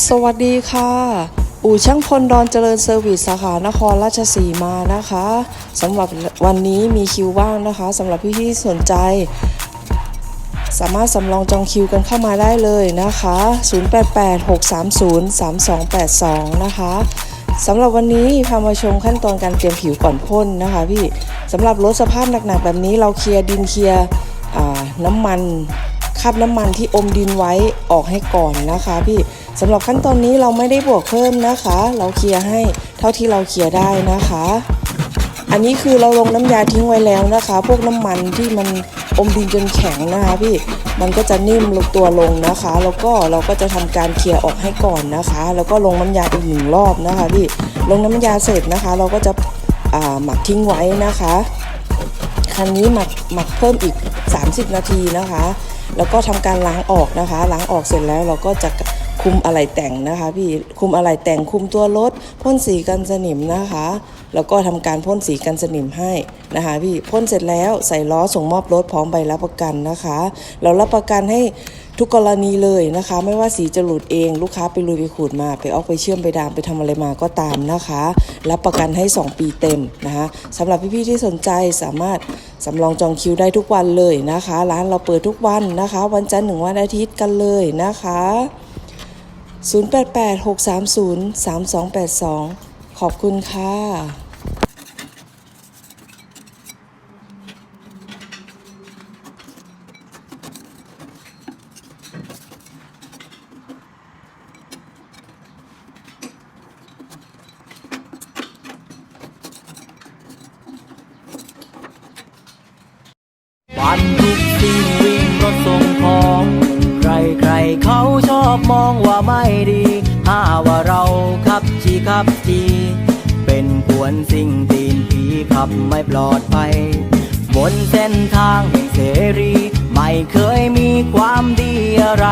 สวัสดีค่ะ อู่ช่างพลดอนเจริญเซอร์วิสสาขานครราชสีมานะคะสำหรับวันนี้มีคิวว่างนะคะสำหรับพี่ที่สนใจ สามารถสำรองจองคิวกันเข้ามาได้เลยนะคะ 0886303282 นะคะสำหรับวันนี้พามาชมขั้นตอนการเตรียมผิวก่อนพ่นนะคะ พี่สำหรับรถสภาพหนักๆแบบนี้เราเคลียร์ดินเคลียร์น้ำมัน คราบน้ำมันที่อมดินไว้ออกให้ก่อนนะคะพี่สำหรับขั้นตอนนี้เราไม่ได้บวกเพิ่มนะคะ เราเคลียร์ให้เท่าที่เราเคลียร์ได้นะคะ อันนี้คือเราลงน้ำยาทิ้งไว้แล้วนะคะ พวกน้ำมันที่มันอมดินจนแข็งนะคะพี่มันก็จะนิ่มลงตัวลงนะคะ แล้วก็เราก็จะทำการเคลียร์ออกให้ก่อนนะคะ แล้วก็ลงน้ำยาอีกหนึ่งรอบนะคะพี่ลงน้ำยาเสร็จนะคะ เราก็จะหมักทิ้งไว้นะคะคันนี้หมักหมักเพิ่มอีก 30 นาทีนะคะ แล้วก็ทำการล้างออกนะคะ ล้างออกเสร็จแล้วเราก็จะ คุมอะไหล่แต่งนะคะพี่คุมอะไหล่แต่งคุมตัวรถพ่นสีกันสนิมนะคะ แล้วก็ทำการพ่นสีกันสนิมให้นะคะพี่พ่นเสร็จแล้วใส่ล้อส่งมอบรถพร้อมใบรับประกันนะคะ เรารับประกันให้ทุกกรณีเลยนะคะ ไม่ว่าสีจะหลุดเองลูกค้าไปลุยไปขูดมา ไปออกไปเชื่อมไปดามไปทำอะไรมาก็ตามนะคะ รับประกันให้ 2 ปีเต็มนะคะสำหรับพี่ๆที่สนใจสามารถสำรองจองคิวได้ทุกวันเลยนะคะ ร้านเราเปิดทุกวันนะคะ วันจันทร์ถึงวันอาทิตย์กันเลยนะคะ 0886303282 ขอบคุณค่ะวัน อบมองว่าไม่ดีหาว่าเราขับชีขับจี เป็นกวนสิ่งตีนผีขับไม่ปลอดภัย บนเส้นทางแห่งเสรี ไม่เคยมีความดีอะไร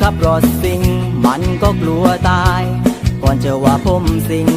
ขับรถสิ่งมันก็กลัวตาย ก่อนจะว่าผมสิ่ง